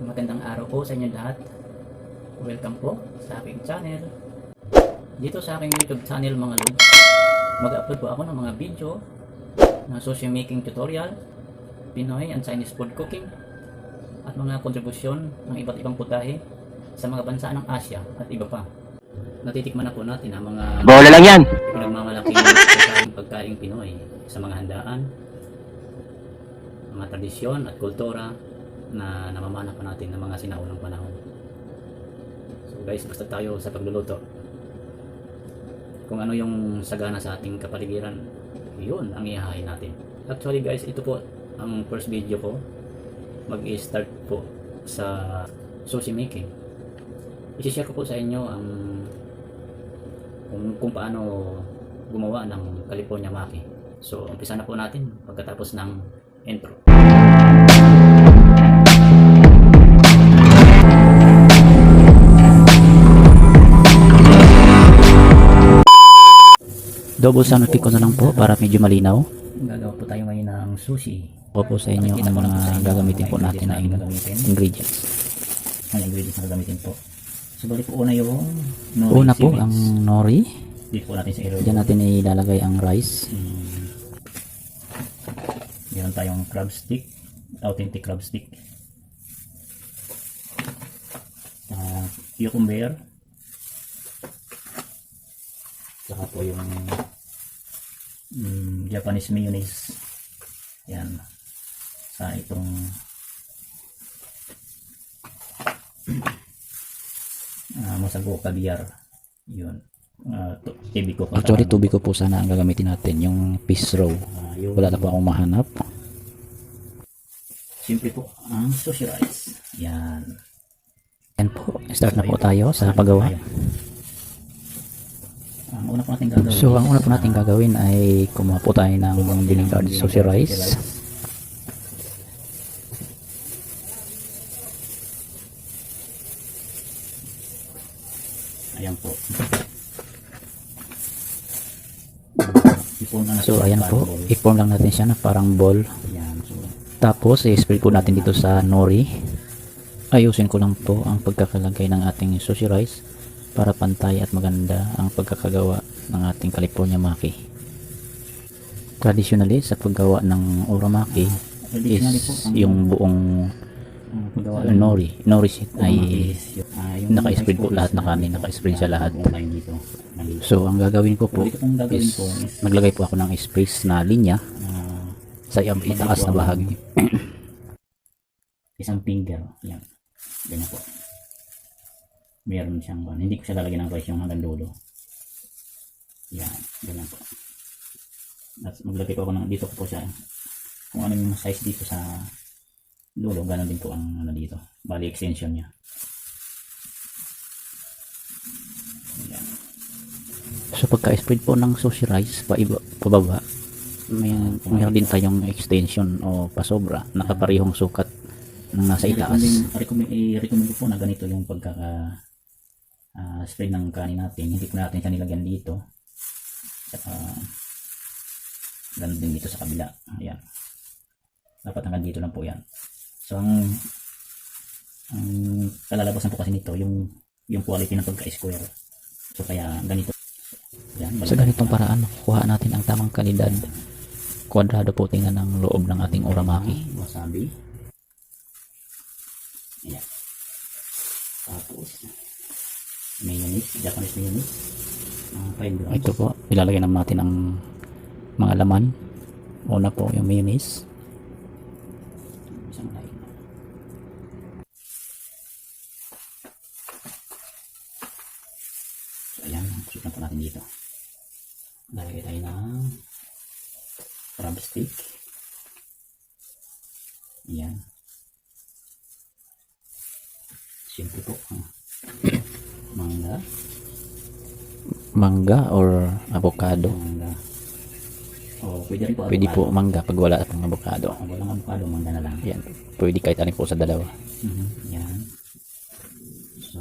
Magandang araw po sa inyo lahat. Welcome po sa aking channel. Dito sa aking YouTube channel mga lods, mag-upload po ako ng mga video na sushi making tutorial, Pinoy and Chinese food cooking, at mga kontribusyon ng iba't ibang putahe sa mga bansa ng Asia at iba pa. Natitikman na po natin ang mga Bola lang yan. pinagmamalaking pagkain pagkain Pinoy sa mga handaan, mga tradisyon at kultura na namamana pa natin ng mga sinaunang panahon. So guys, basta tayo sa pagluluto. Kung ano yung sagana sa ating kapaligiran, yun ang ihahain natin. Actually guys, ito po ang first video ko. Mag-start po sa sushi making. I-share ko po sa inyo ang kung, kung paano gumawa ng California Maki. So, umpisa na po natin pagkatapos ng intro. Double sound effect ko na lang po para medyo malinaw. Gagawa po tayo ngayon ng sushi. Ako po sa inyo ang mga gagamitin po natin na ingredients. Ang ingredients na gagamitin po. So, balik po una yung nori Una po ang nori. Dito po natin sa ilo. Diyan natin ilalagay ang rice. Hmm. Meron tayong crab stick, authentic crab stick. Uh, cucumber. Saka po yung mm, Japanese mayonnaise. Yan. Sa itong uh, masago caviar. Yun. Uh, TV ko. Actually, tubig ko po sana ang gagamitin natin. Yung fish roe. Ah, yung Wala na po akong mahanap. Simple po ang sushi rice. Yan. Yan po. Start na po tayo sa paggawa. Ang una po natin gagawin. So, ang una po natin gagawin ay kumuha po tayo ng vinegar sushi rice. Ayan po. So, ayan po. I-form lang natin siya na parang ball. Tapos, i-spread po natin dito sa nori. Ayusin ko lang po ang pagkakalagay ng ating sushi rice para pantay at maganda ang pagkakagawa ng ating California Maki. Traditionally, sa paggawa ng uramaki is yung buong uh, nori, nori sheet ay ah, naka-spread po lahat na kanin, naka-spread sa lahat. So, ang gagawin ko po is naglagay po ako ng space na linya ah, sa itaas na bahagi. isang finger. Yan. Ganyan po. Meron siyang ano, Hindi ko siya lalagyan ng rice yung hanggang dulo. Yan. Ganyan po. At maglagay po ako ng dito ko po siya. Kung ano yung size dito sa dulo, ganun din po ang ano dito. Bali extension niya. Yan. So pagka-spread po ng sushi rice paiba, pababa, may mayroon din tayong extension o pasobra nakaparehong sukat ng nasa itaas. I-recommend, i-recommend ko po na ganito yung pagkaka ah, spread ng kanin natin. Hindi natin siya nilagyan dito. Saka ganun din dito sa kabila. Ayan. Dapat hanggang dito lang po yan. So ang ang kalalabasan po kasi nito yung yung quality ng pagka-square. So kaya ganito. Yan, Sa ganitong paraan, kuha natin ang tamang kalidad. Kwadrado po tingnan ng loob ng ating uramaki. wasabi. Ayan. Tapos, mayonnaise, Japanese mayonnaise. Uh, 5 grams. Ito po, ilalagay naman natin ang mga laman. Una po yung mayonnaise. Isang line. So, ayan. Na po natin dito. Lalagay tayo ng crab stick. Ayan. Simple po. ah. Mangga. Mangga or avocado. Mangga. O, pwede rin po Pwede po mangga pag wala pang avocado. Kung walang avocado, mangga na lang. Yan. Pwede kahit alin po sa dalawa. Mhm, Yan. So,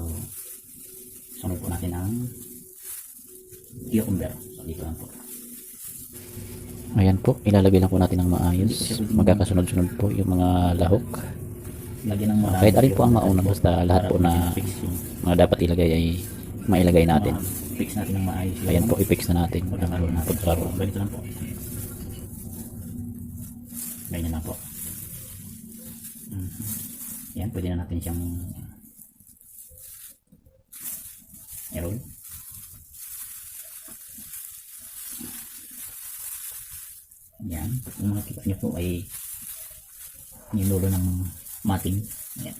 sunod po natin ang cucumber. So, dito lang po. Ayan po, ilalagay lang po natin ng maayos. Magkakasunod-sunod po yung mga lahok. lagyan ng marami. Kahit alin po ang mauna, basta lahat po na mga dapat ilagay ay mailagay natin. fix natin ng maayos. Ayan po, i-fix na natin ang ating natin. pagkakaroon. Ganito lang po. Ganyan lang po. Mhm. Yan, pwede na natin siyang i-roll. Yan. Kung makikita niyo po ay nilulo ng mating. Yan.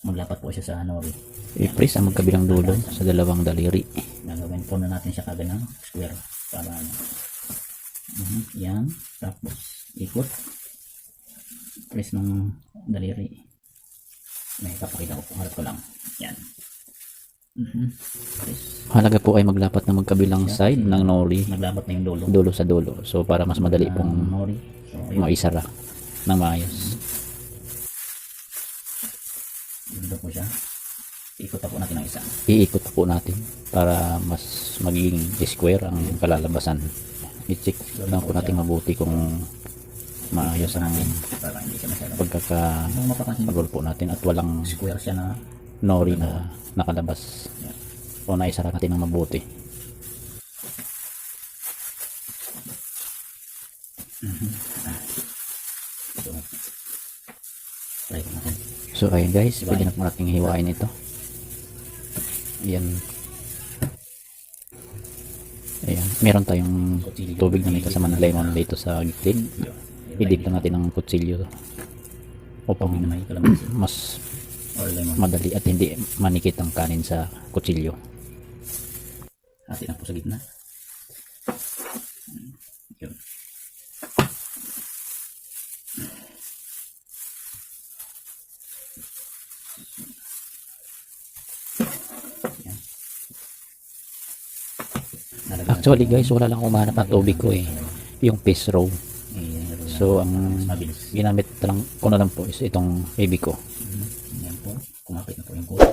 Maglapat po siya sa nori. I-press ang magkabilang dulo sa dalawang daliri. Gagawin po na natin siya kagad ng square. Para ano. Mhm, Yan. Tapos, ikot. Press ng daliri. May papakita ko po. Harap ko lang. Yan. Mhm. Press. Halaga po ay maglapat ng magkabilang side ng nori Naglabat na yung dulo. dulo sa dulo. So para mas madali ng pong nori. So, maisara ng maayos. Dito po siya. Ikot na po natin ang isa. Iikot po natin para mas maging square ang kalalabasan. I-check lang po natin mabuti kung maayos ang pagkaka Kung mapapansin niyo, po natin at walang square siya na nori na nakalabas. O naisara natin ng mabuti. So, try ko natin. So ayun guys, pwede na po hiwain ito. Ayan. Ayan. Meron tayong tubig na may kasama ng lemon dito sa gitlig. I-dip lang natin ng kutsilyo upang mas madali at hindi manikit ang kanin sa kutsilyo. Atin na po sa gitna. Yun. Actually guys, wala lang umanap ng tubig ko eh. Yung fish row. So ang ginamit lang ko na lang po is itong baby ko. Mhm. Yan po. Kumapit na po yung kulo.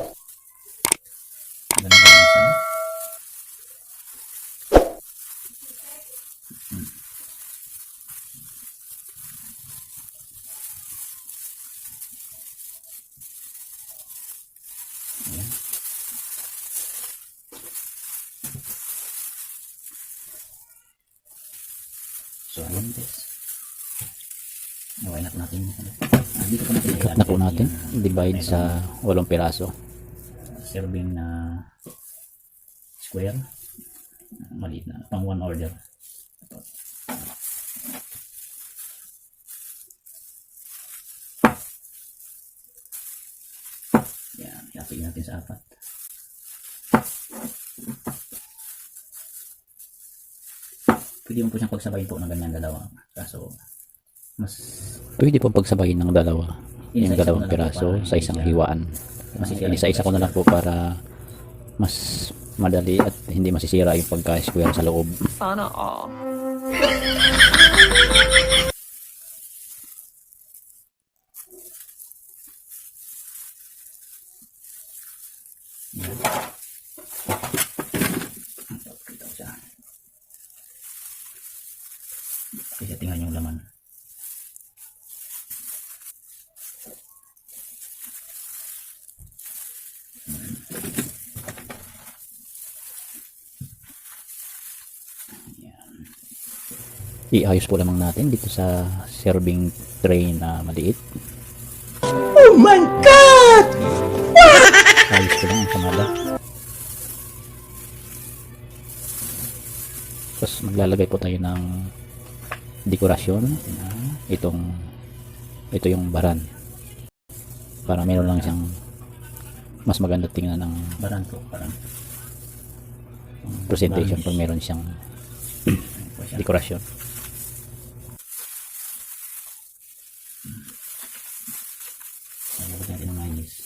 So, ayun guys. Naway na po natin. Ah, dito po natin Cut na po natin. Divide sa walong piraso. serving na square maliit na pang one order yan i natin sa apat pwede mo po siyang pagsabayin po ng ganyan dalawa kaso mas Pwede po pagsabayin ng dalawa. Yung dalawang piraso sa isang hiwaan. Isa-isa ko na lang po para mas madali at hindi masisira yung pagka-square sa loob. Sana all. Yan. Pakita ko siya. Kasi tingnan yung laman. Yan. Iayos po lamang natin dito sa serving tray na maliit. Oh my God! Ayos ko lang ang kamala. Tapos maglalagay po tayo ng dekorasyon. Itong ito yung baran. Para meron lang siyang mas maganda tingnan ng Baran po, parang. presentation pag meron siyang dekorasyon. Lagyan natin ng mayonnaise.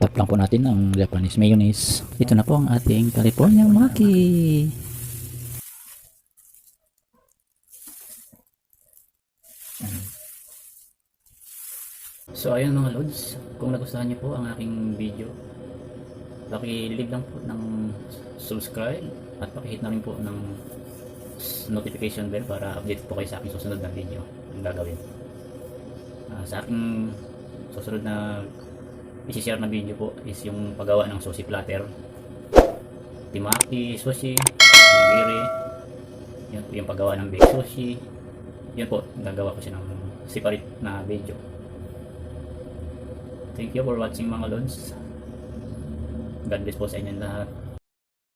Tap lang po natin ang Japanese mayonnaise. Ito na po ang ating California Maki. So ayun mga lods, kung nagustuhan niyo po ang aking video, paki-leave lang po ng subscribe at paki-hit na rin po ng notification bell para update po kayo sa aking susunod na video ang gagawin. Ah, sa aking susunod na isi-share na video po is yung paggawa ng sushi platter. Timaki, sushi, nigiri, yun po yung paggawa ng baked sushi. Yun po, gagawa ko siya ng separate na video. Thank you for watching mga lods. God bless po sa inyong lahat.